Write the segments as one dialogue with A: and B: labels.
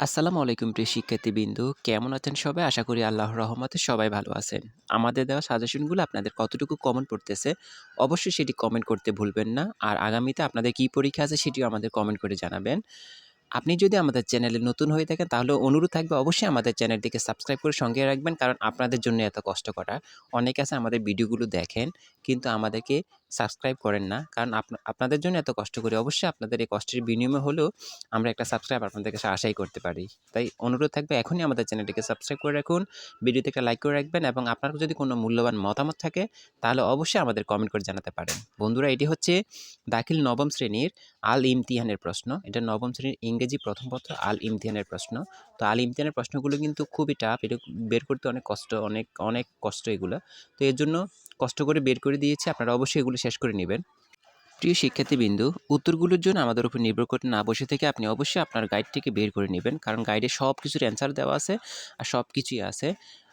A: আসসালামু আলাইকুম প্রিয় শিক্ষার্থীবৃন্দু। কেমন আছেন সবাই? আশা করি আল্লাহর রহমতে সবাই ভালো আছেন। আমাদের দেওয়া সাজেশনগুলো আপনাদের কতটুকু কমন পড়তেছে, অবশ্যই সেটি কমেন্ট করতে ভুলবেন না। আর আগামীতে আপনাদের কী পরীক্ষা আছে সেটিও আমাদের কমেন্ট করে জানাবেন। আপনি যদি আমাদের চ্যানেলে নতুন হয়ে থাকেন, তাহলে অনুরোধ থাকবে অবশ্যই আমাদের চ্যানেলটিকে সাবস্ক্রাইব করে সঙ্গে রাখবেন, কারণ আপনাদের জন্য এত কষ্ট করা অনেকে আছে আমাদের ভিডিওগুলো দেখেন, কিন্তু আমাদেরকে সাবস্ক্রাইব করেন না। কারণ আপনা- আপনাদের জন্য এত কষ্ট করি। অবশ্যই আপনাদের এই কষ্টের বিনিময়ে হলেও আমরা একটা সাবস্ক্রাইব আপনাদের কাছে আশাই করতে পারি। তাই অনুরোধ থাকবে এখনই আমাদের চ্যানেলটিকে সাবস্ক্রাইব করে রাখুন, ভিডিওতে একটা লাইক করে রাখবেন এবং আপনার যদি কোনো মূল্যবান মতামত থাকে, তাহলে অবশ্যই আমাদের কমেন্ট করে জানাতে পারেন। বন্ধুরা, এটি হচ্ছে দাখিল নবম শ্রেণির আল ইমতিহানের প্রশ্ন। এটা নবম শ্রেণির ইংরেজি প্রথম পত্র আল ইমতিহানের প্রশ্ন। তো আল ইমতিহানের প্রশ্নগুলো কিন্তু খুবই টাফ এটা বের করতে অনেক কষ্ট, অনেক অনেক কষ্ট এগুলো। তো এর জন্য কষ্ট করে বের করে দিয়েছি। আপনারা অবশ্যই এগুলো শেষ করে নেবেন। প্রিয় শিক্ষার্থীবৃন্দু, উত্তরগুলোর জন্য আমাদের উপর নির্ভর করতে না বসে থেকে আপনি অবশ্যই আপনার গাইড থেকে বের করে নেবেন। কারণ গাইডে সব কিছুর অ্যান্সার দেওয়া আছে আর সব কিছুই আছে।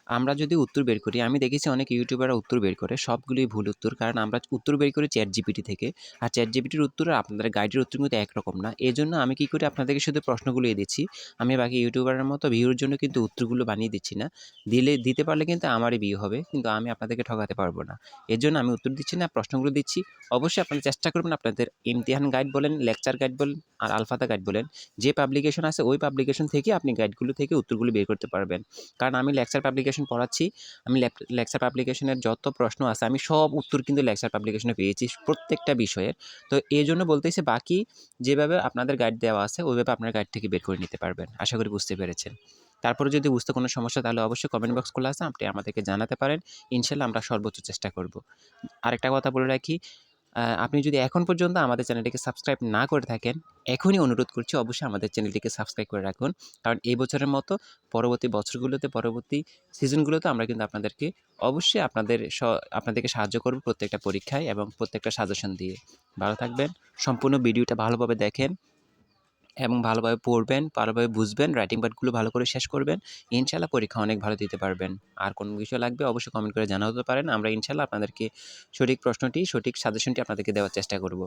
A: আমরা যদি উত্তর বের করি, আমি দেখেছি অনেক ইউটিউবাররা উত্তর বের করে, সবগুলোই ভুল উত্তর। কারণ আমরা উত্তর বের করি চ্যাট জিপিটি থেকে। আর চ্যাট জিপিটির উত্তর আপনাদের গাইডের উত্তর কিন্তু একরকম না। এই জন্য আমি কী করি, আপনাদেরকে শুধু প্রশ্নগুলো দিচ্ছি। আমি বাকি ইউটিউবারের মতো ভিউর জন্য কিন্তু উত্তরগুলো বানিয়ে দিচ্ছি না। দিলে, দিতে পারলে কিন্তু আমারই ভিউ হবে, কিন্তু আমি আপনাদেরকে ঠকাতে পারব না। এর জন্য আমি উত্তর দিচ্ছি না, প্রশ্নগুলো দিচ্ছি। অবশ্যই আপনারা চেষ্টা করবেন আপনাদের ইমতিহান গাইড বলেন লেকচার গাইড বলেন, আর আলফাতা গাইড বলেন। যে পাবলিকেশন আছে, ওই পাবলিকেশন থেকে আপনি গাইডগুলো থেকে উত্তরগুলো বের করতে পারবেন। কারণ আমি লেকচার পাবলিকেশন পড়াচ্ছি, আমি লেকচার পাবলিকেশনের যত প্রশ্ন আছে, আমি সব উত্তর কিন্তু লেকচার পাবলিকেশনে পেয়েছি প্রত্যেকটা বিষয়ের। তো এই জন্য বলতেছি বাকি যেভাবে আপনাদের গাইড দেওয়া আছে, ওইভাবে আপনার গাইড থেকে বের করে নিতে পারবেন। আশা করি বুঝতে পেরেছেন। তারপরে যদি বুঝতে কোনো সমস্যা তাহলে অবশ্যই কমেন্ট বক্স খোলা আছে, আপনি আমাদেরকে জানাতে পারেন। ইনশাল্লাহ আমরা সর্বোচ্চ চেষ্টা করব। আরেকটা কথা বলে রাখি আপনি যদি এখন পর্যন্ত আমাদের চ্যানেলটিকে সাবস্ক্রাইব না করে থাকেন, এখনই অনুরোধ করছি অবশ্যই আমাদের চ্যানেলটিকে সাবস্ক্রাইব করে রাখুন। কারণ এই বছরের মতো পরবর্তী বছরগুলোতে, পরবর্তী সিজনগুলোতে আমরা কিন্তু আপনাদেরকে অবশ্যই আপনাদের আপনাদেরকে সাহায্য করব প্রত্যেকটা পরীক্ষায় এবং প্রত্যেকটা সাজেশন দিয়ে। ভালো থাকবেন, সম্পূর্ণ ভিডিওটা ভালোভাবে দেখেন। এবং ভালোভাবে পড়বেন, ভালোভাবে বুঝবেন রাইটিং পার্টগুলো ভালো করে শেষ করবেন, ইনশাল্লাহ পরীক্ষা অনেক ভালো দিতে পারবেন। আর কোনো বিষয় লাগবে অবশ্যই কমেন্ট করে জানাতে পারেন, আমরা ইনশাল্লাহ আপনাদেরকে সঠিক প্রশ্নটি, সঠিক সাজেশনটি আপনাদেরকে দেওয়ার চেষ্টা করব।